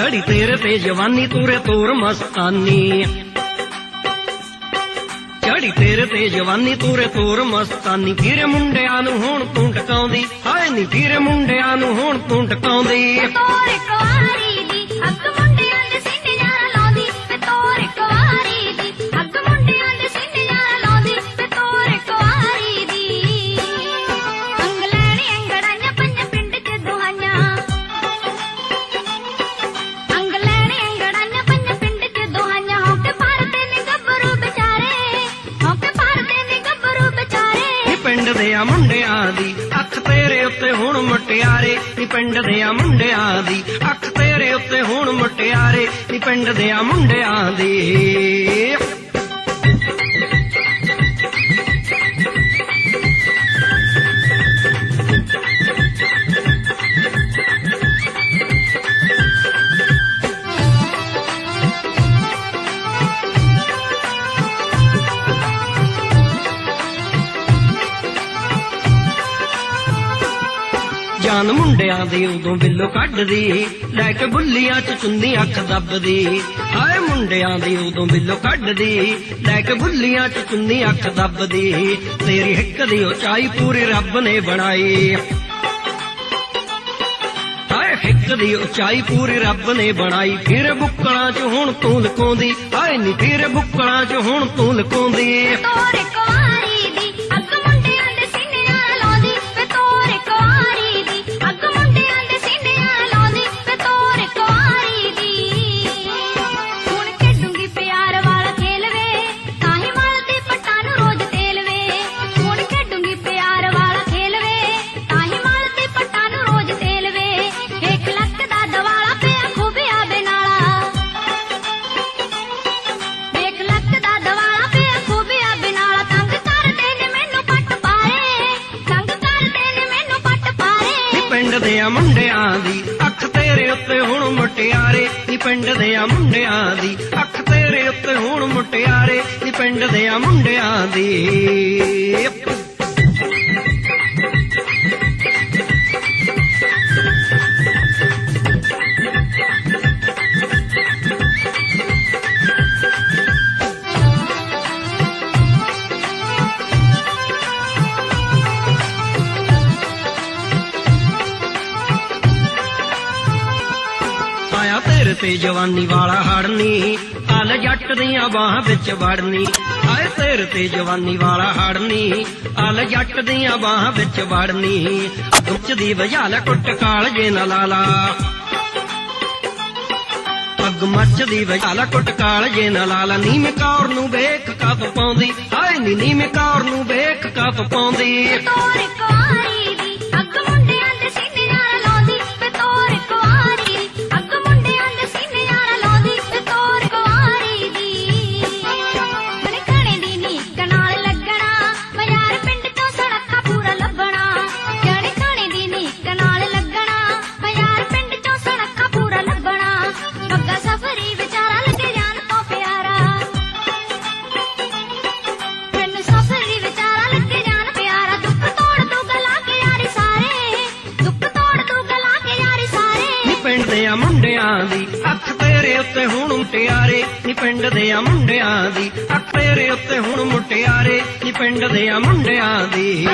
ਚੜੀ ਤੇਰੇ ਤੇ ਜਵਾਨੀ, ਤੂਰੇ ਤੋਰ ਮਸਤਾਨੀ। ਚੜੀ ਤੇਰੇ ਤੇ ਜਵਾਨੀ, ਤੂਰੇ ਤੋਰ ਮਸਤਾਨੀ। ਕਿਰੇ ਮੁੰਡਿਆਂ ਨੂੰ ਹੁਣ ਤੂੰ ਟਕਾਉਂਦੀ ਹਾਏ ਨੀ ਕਿਰੇ ਮੁੰਡਿਆਂ ਨੂੰ ਹੁਣ ਤੂੰ ਟਕਾਉਂਦੀ ਤੋਰ ਆ ਮੁੰਡਿਆਂ ਦੀ। ਅੱਖ ਤੇਰੇ ਉੱਤੇ ਹੁਣ ਮੁਟਿਆਰੇ, ਨੀ ਪਿੰਡ ਦੇ ਆ ਮੁੰਡਿਆਂ ਦੀ। ਅੱਖ ਤੇਰੇ ਉੱਤੇ ਹੁਣ ਮੁਟਿਆਰੇ, ਨੀ ਪਿੰਡ ਦੇ ਆ ਮੁੰਡਿਆਂ ਦੀ। ਜਾਨ ਮੁੰਡਿਆਂ ਦੀ ਉਦੋਂ ਬਿੱਲੋ ਕੱਢਦੀ। ਲੈ ਕੇ ਬੁੱਲੀਆਂ ਚ ਚੁੰਨੀ ਅੱਖ ਦੱਬਦੀ। ਹਾਏ ਮੁੰਡਿਆਂ ਦੀ ਉਦੋਂ ਬਿੱਲੋ ਕੱਢਦੀ। ਲੈ ਕੇ ਬੁੱਲੀਆਂ ਚ ਚੁੰਨੀ ਅੱਖ ਦੱਬਦੀ। ਤੇਰੀ ਹਿੱਕ ਦੀ ਉਚਾਈ ਪੂਰੀ ਰੱਬ ਨੇ ਬਣਾਈ। ਹਾਏ ਹਿੱਕ ਦੀ ਉਚਾਈ ਪੂਰੀ ਰੱਬ ਨੇ ਬਣਾਈ। ਫਿਰ ਬੁੱਕਲਾਂ 'ਚ ਹੁਣ ਤੂੰ ਲੁਕਾਉਂਦੀ। ਹਾਏ ਨੀ ਫਿਰ ਬੁੱਕਲਾਂ 'ਚ ਹੁਣ ਤੂੰ ਲੁਕਾਉਂਦੀ। ਤੋਰ ਕੁਆਰੀ ਦੇ ਆ ਮੁੰਡਿਆਂ ਦੀ, ਅੱਖ ਤੇਰੇ ਉੱਤੇ ਹੁਣ ਮੁਟਿਆਰੇ, ਨੀ ਪਿੰਡ ਦੇ ਆ ਮੁੰਡਿਆਂ ਦੀ, ਅੱਖ ਤੇਰੇ ਉੱਤੇ ਹੁਣ ਮੁਟਿਆਰੇ, ਨੀ ਪਿੰਡ ਦੇ ਆ ਮੁੰਡਿਆਂ ਦੀ। ਆਇਆ ਤੇਰੇ ਤੇ ਜਵਾਨੀ ਵਾਲਾ ਹੜਨੀ। ਆਲ ਜੱਟ ਦੀਆਂ ਬਾਹਾਂ ਵਿੱਚ ਵੜਨੀ। ਆਏ ਤੇਰੇ ਤੇ ਜਵਾਨੀ ਵਾਲਾ ਹੜਨੀ। ਆਲ ਜੱਟ ਦੀਆਂ ਬਾਹਾਂ ਵਿੱਚ ਵੜਨੀ। ਉੱਚ ਦੀ ਵਜਾਲ ਕੁੱਟ ਕਾਲਜੇ ਨਾ ਲਾਲਾ। ਪੱਗ ਮੱਚਦੀ ਵਜਾਲ ਕੁੱਟ ਕਾਲਜੇ ਨਾ ਲਾਲਾ। ਨੀਮ ਕੌਰ ਨੂੰ ਵੇਖ ਕੱਪ ਪਾਉਂਦੀ। ਹਾਏ ਨੀ ਨੀਮ ਕੌਰ ਨੂੰ ਵੇਖ ਕੱਪ ਪਾਉਂਦੀ। ਤੋਰ ਮੁੰਡਿਆਂ ਦੀ। ਅੱਖ ਤੇਰੇ ਉੱਤੇ ਹੁਣ ਮੁਟਿਆਰੇ, ਨੀ ਪਿੰਡ ਦੇ ਆ ਮੁੰਡਿਆਂ ਦੀ। ਅੱਖ ਤੇਰੇ ਉੱਤੇ ਹੁਣ ਮੁਟਿਆਰੇ, ਨੀ ਪਿੰਡ ਦੇ ਆ ਮੁੰਡਿਆਂ ਦੀ।